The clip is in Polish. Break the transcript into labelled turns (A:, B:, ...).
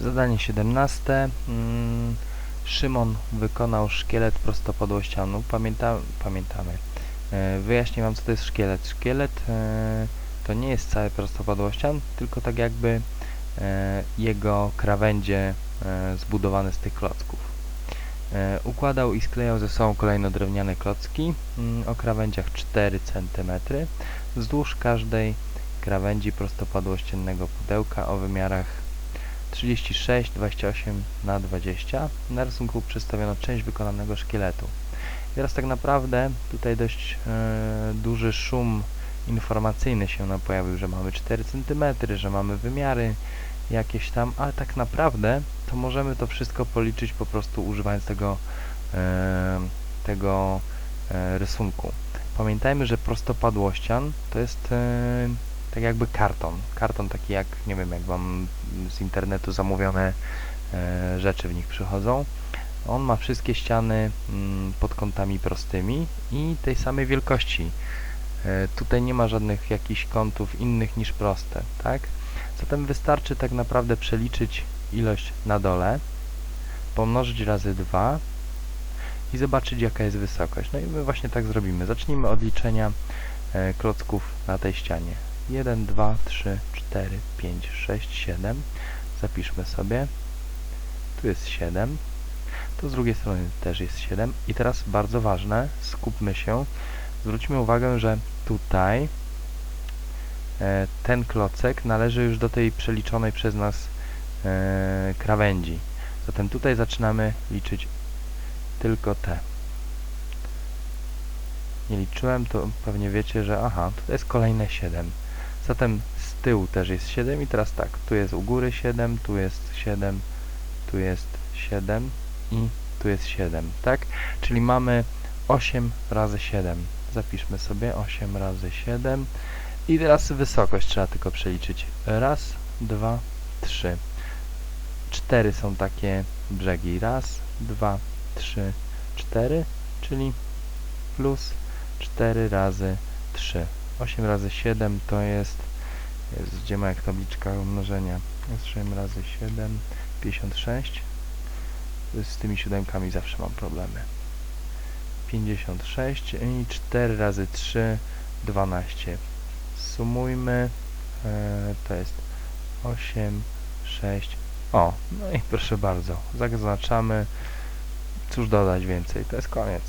A: Zadanie 17. Mm, Szymon wykonał szkielet prostopadłościanu. Pamięta, pamiętamy. E, Wyjaśnię Wam, co to jest szkielet. Szkielet e, to nie jest cały prostopadłościan, tylko tak jakby e, jego krawędzie zbudowane z tych klocków. Układał i sklejał ze sobą kolejno drewniane klocki mm, o krawędziach 4 cm wzdłuż każdej krawędzi prostopadłościennego pudełka o wymiarach 36, 28 na 20. Na rysunku przedstawiono część wykonanego szkieletu. Teraz tak naprawdę tutaj dość e, duży szum informacyjny się nam pojawił, że mamy 4 cm, że mamy wymiary jakieś tam, ale tak naprawdę to możemy to wszystko policzyć po prostu używając tego, e, tego e, rysunku. Pamiętajmy, że prostopadłościan to jest e, tak jakby karton. Karton taki jak, nie wiem, jak Wam z internetu zamówione e, rzeczy w nich przychodzą. On ma wszystkie ściany mm, pod kątami prostymi i tej samej wielkości. E, tutaj nie ma żadnych jakichś kątów innych niż proste, tak? Zatem wystarczy tak naprawdę przeliczyć ilość na dole, pomnożyć razy 2 i zobaczyć jaka jest wysokość. No i my właśnie tak zrobimy. Zacznijmy od liczenia e, klocków na tej ścianie. 1, 2, 3, 4, 5, 6, 7. Zapiszmy sobie. Tu jest 7. Tu z drugiej strony też jest 7. I teraz bardzo ważne, skupmy się. Zwróćmy uwagę, że tutaj e, ten klocek należy już do tej przeliczonej przez nas e, krawędzi. Zatem tutaj zaczynamy liczyć tylko te. Nie liczyłem, to pewnie wiecie, że aha, tutaj jest kolejne 7. Zatem z tyłu też jest 7 i teraz tak, tu jest u góry 7, tu jest 7, tu jest 7 i tu jest 7, tak? Czyli mamy 8 razy 7. Zapiszmy sobie 8 razy 7 i teraz wysokość trzeba tylko przeliczyć. Raz, dwa, trzy. Cztery są takie brzegi. Raz, dwa, trzy, cztery, czyli plus 4 razy 3. 8 razy 7 to jest, jest gdzie ma jak tabliczka mnożenia, jest 8 razy 7, 56. Z tymi siódemkami zawsze mam problemy. 56 i 4 razy 3, 12. Sumujmy, e, to jest 8, 6, o, no i proszę bardzo, zaznaczamy, cóż dodać więcej, to jest koniec.